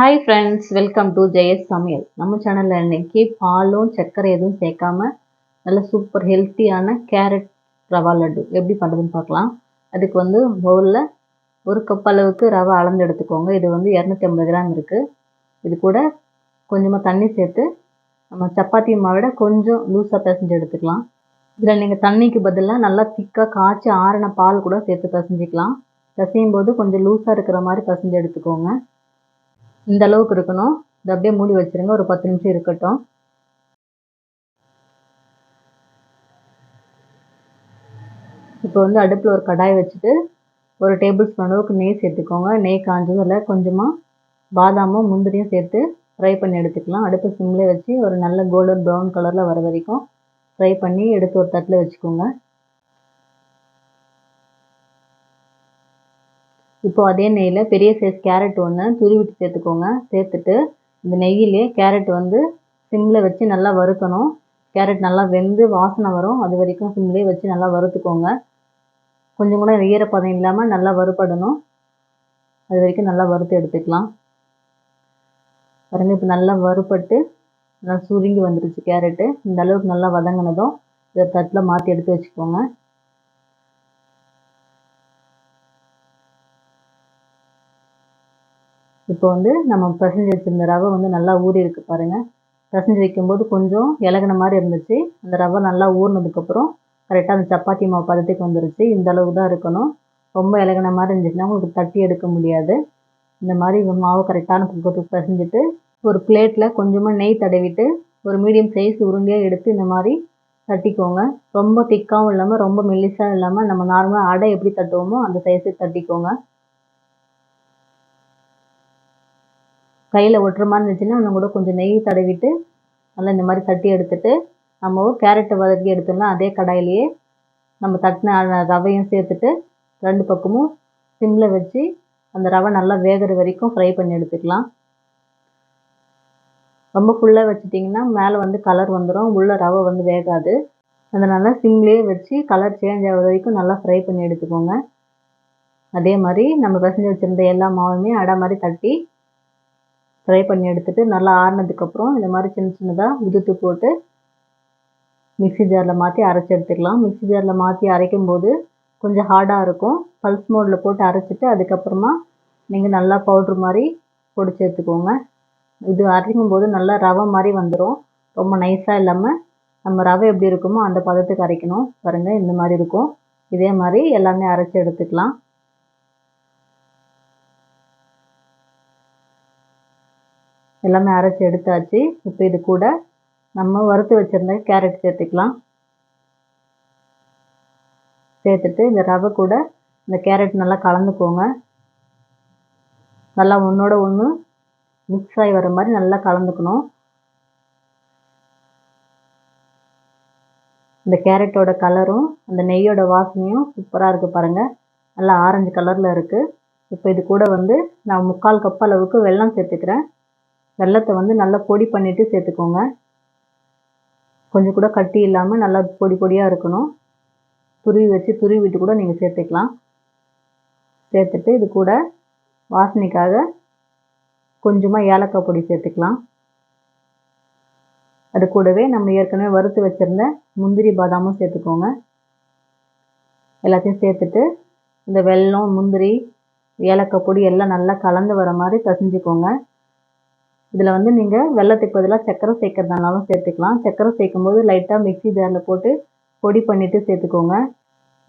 Hi friends welcome to Jaya's சமையல் நம்ம சேனலில் இன்றைக்கி பாலும் சர்க்கரை எதுவும் சேர்க்காம நல்ல சூப்பர் ஹெல்த்தியான கேரட் ரவா லட்டு எப்படி பண்ணுறதுன்னு பார்க்கலாம். அதுக்கு வந்து பவுலில் ஒரு கப் அளவுக்கு ரவை அளந்து எடுத்துக்கோங்க. இது வந்து இரநூத்தி ஐம்பது கிராம் இருக்குது இது கூட கொஞ்சமாக தண்ணி சேர்த்து நம்ம சப்பாத்தி மாவிட கொஞ்சம் லூஸாக பிசைஞ்சு எடுத்துக்கலாம். இதில் நீங்கள் தண்ணிக்கு பதிலாக நல்லா திக்காக காய்ச்சி ஆறின பால் கூட சேர்த்து பிசைஞ்சிக்கலாம். பிசையும் போது கொஞ்சம் லூஸாக இருக்கிற மாதிரி பிசைஞ்சு எடுத்துக்கோங்க. இந்த அளவுக்கு இருக்கணும். இதை அப்படியே மூடி வச்சுருங்க. ஒரு பத்து நிமிஷம் இருக்கட்டும். இப்போ வந்து அடுப்பில் ஒரு கடாய் வச்சுட்டு ஒரு டேபிள் ஸ்பூன் அளவுக்கு நெய் சேர்த்துக்கோங்க. நெய் காஞ்சதும் இல்லை கொஞ்சமாக பாதாமும் முந்திரியும் சேர்த்து ஃப்ரை பண்ணி எடுத்துக்கலாம். அடுப்பு சிம்லேயே வச்சு ஒரு நல்ல கோல்டன் ப்ரௌன் கலரில் வர வரைக்கும் ஃப்ரை பண்ணி எடுத்து ஒரு தட்டில் வச்சுக்கோங்க. இப்போ அதே நெய்யில் பெரிய சைஸ் கேரட் ஒன்று துருவிட்டு சேர்த்துக்கோங்க. சேர்த்துட்டு இந்த நெய்யிலே கேரட் வந்து சிம்மில் வச்சு நல்லா வறுக்கணும். கேரட் நல்லா வெந்து வாசனை வரும். அது வரைக்கும் சிம்லேயே வச்சு நல்லா வறுத்துக்கோங்க. கொஞ்சம் கூட ஈரப்பதம் இல்லாமல் நல்லா வறுபடணும். அது வரைக்கும் நல்லா வறுத்து எடுத்துக்கலாம். பாருங்கள் இப்போ நல்லா வறுபட்டு நல்லா சுருங்கி வந்துருச்சு கேரட்டு இந்த அளவுக்கு நல்லா வதங்கினதும் இதை தட்டில் மாற்றி எடுத்து வச்சுக்கோங்க. இப்போ வந்து நம்ம பிசைஞ்சு வச்சுருந்த ரவை வந்து நல்லா ஊறி இருக்கு பாருங்கள் பிசைஞ்சு வைக்கும்போது கொஞ்சம் இலகுன மாதிரி இருந்துச்சு. அந்த ரவை நல்லா ஊறினதுக்கப்புறம் கரெக்டாக அந்த சப்பாத்தி மாவு பதத்துக்கு வந்துருச்சு. இந்த அளவுக்கு தான் இருக்கணும். ரொம்ப இலகுன மாதிரி இருந்துச்சுன்னா உங்களுக்கு தட்டி எடுக்க முடியாது. இந்த மாதிரி மாவு கரெக்டான பக்கத்துக்கு பிசைஞ்சிட்டு ஒரு பிளேட்டில் கொஞ்சமாக நெய் தடவிட்டு ஒரு மீடியம் சைஸ் உருண்டையாக எடுத்து இந்த மாதிரி தட்டிக்கோங்க. ரொம்ப திக்காகவும் இல்லாமல் ரொம்ப மெல்லிசாகவும் இல்லாமல் நம்ம நார்மலாக அடை எப்படி தட்டுவோமோ அந்த சைஸுக்கு தட்டிக்கோங்க. கையில் ஒட்டுற மாதிரி இருந்துச்சுன்னா இன்னும் கூட கொஞ்சம் நெய் தடவிட்டு நல்லா இந்த மாதிரி தட்டி எடுத்துட்டு நம்ம கேரட்டை வதக்கி எடுத்தோம்னா அதே கடாயிலேயே நம்ம தட்டின ரவையும் சேர்த்துட்டு ரெண்டு பக்கமும் சிம்மில் வச்சு அந்த ரவை நல்லா வேகிற வரைக்கும் ஃப்ரை பண்ணி எடுத்துக்கலாம். ரொம்ப ஃபுல்லாக வச்சுட்டிங்கன்னா மேலே வந்து கலர் வந்துடும் உள்ளே ரவை வந்து வேகாது. அதனால் சிம்லேயே வச்சு கலர் சேஞ்ச் ஆகிற வரைக்கும் நல்லா ஃப்ரை பண்ணி எடுத்துக்கோங்க. அதே மாதிரி நம்ம பிசைஞ்சு வச்சுருந்த எல்லா மாவுமே அடை மாதிரி தட்டி ஃப்ரை பண்ணி எடுத்துகிட்டு நல்லா ஆறினதுக்கப்புறம் இந்த மாதிரி சின்ன சின்னதாக உதுத்து போட்டு மிக்ஸி ஜாரில் மாற்றி அரைச்சி எடுத்துக்கலாம். மிக்ஸி ஜாரில் மாற்றி அரைக்கும் போது கொஞ்சம் ஹார்டாக இருக்கும். பல்ஸ் மோடில் போட்டு அரைச்சிட்டு அதுக்கப்புறமா நீங்கள் நல்லா பவுட்ரு மாதிரி பொடிச்சு எடுத்துக்கோங்க. இது அரைக்கும் போது நல்லா ரவை மாதிரி வந்துடும் ரொம்ப நைஸாக இல்லாமல் நம்ம ரவை எப்படி இருக்குமோ அந்த பதத்துக்கு அரைக்கணும். பாருங்கள் இந்த மாதிரி இருக்கும். இதே மாதிரி எல்லாமே அரைச்சி எடுத்துக்கலாம். எல்லாமே அரைச்சி எடுத்தாச்சு. இப்போ இது கூட நம்ம வறுத்து வச்சுருந்த கேரட் சேர்த்துக்கலாம். சேர்த்துட்டு இந்த ரவை கூட இந்த கேரட் நல்லா கலந்துக்கோங்க. நல்லா ஒன்றோட ஒன்று மிக்ஸ் ஆகி வர மாதிரி நல்லா கலந்துக்கணும். இந்த கேரட்டோட கலரும் அந்த நெய்யோட வாசனையும் சூப்பராக இருக்குது பாருங்கள் நல்லா ஆரஞ்சு கலரில் இருக்குது இப்போ இது கூட வந்து நான் முக்கால் கப் அளவுக்கு வெல்லம் சேர்த்துக்கிறேன். வெல்லத்தை வந்து நல்லா பொடி பண்ணிவிட்டு சேர்த்துக்கோங்க. கொஞ்சம் கூட கட்டி இல்லாமல் நல்லா பொடி பொடியாக இருக்கணும். துருவி வச்சு துருவிட்டு கூட நீங்கள் சேர்த்துக்கலாம். சேர்த்துட்டு இது கூட வாசனைக்காக கொஞ்சமாக ஏலக்காய் பொடி சேர்த்துக்கலாம். அது கூடவே நம்ம ஏற்கனவே வறுத்து வச்சுருந்த முந்திரி பாதாமும் சேர்த்துக்கோங்க. எல்லாத்தையும் சேர்த்துட்டு இந்த வெல்லம் முந்திரி ஏலக்காய் பொடி எல்லாம் நல்லா கலந்து வர மாதிரி பசைஞ்சிக்கோங்க. இதில் வந்து நீங்கள் வெள்ளத்துக்கு பதிலாக சர்க்கரை சேர்க்கறதுனாலும் சேர்த்துக்கலாம். சர்க்கரை சேர்க்கும் போது லைட்டாக மிக்ஸி ஜாரில் போட்டு பொடி பண்ணிவிட்டு சேர்த்துக்கோங்க.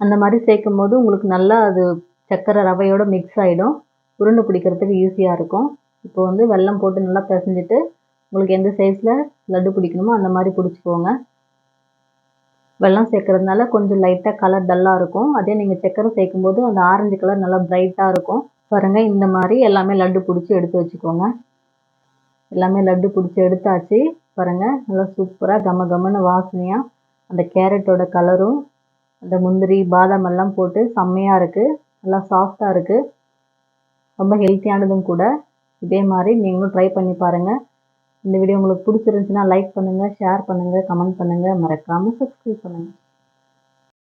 அந்த மாதிரி சேர்க்கும் போது உங்களுக்கு நல்லா அது சர்க்கரை ரவையோடு மிக்ஸ் ஆகிடும் உருண்டை பிடிக்கிறதுக்கு ஈஸியாக இருக்கும். இப்போ வந்து வெல்லம் போட்டு நல்லா பிசைஞ்சிட்டு உங்களுக்கு எந்த சைஸில் லட்டு பிடிக்கணுமோ அந்த மாதிரி பிடிச்சிக்கோங்க. வெல்லம் சேர்க்கறதுனால கொஞ்சம் லைட்டாக கலர் டல்லாக இருக்கும். அதே நீங்கள் சர்க்கரை சேர்க்கும்போது அந்த ஆரஞ்சு கலர் நல்லா ப்ரைட்டாக இருக்கும். பாருங்கள் இந்த மாதிரி எல்லாமே லட்டு பிடிச்சி எடுத்து வச்சுக்கோங்க. எல்லாமே லட்டு பிடிச்சி எடுத்தாச்சு. பாருங்கள் நல்லா சூப்பராக கம கமன்னு வாசனையாக அந்த கேரட்டோட கலரும் அந்த முந்திரி பாதாம் எல்லாம் போட்டு செம்மையாக இருக்குது நல்லா சாஃப்டாக இருக்குது ரொம்ப ஹெல்த்தியானதும் கூட. இதே மாதிரி நீங்களும் ட்ரை பண்ணி பாருங்கள் இந்த வீடியோ உங்களுக்கு பிடிச்சிருந்துச்சுன்னா லைக் பண்ணுங்கள் ஷேர் பண்ணுங்கள் கமெண்ட் பண்ணுங்கள் மறக்காமல் சப்ஸ்கிரைப் பண்ணுங்கள்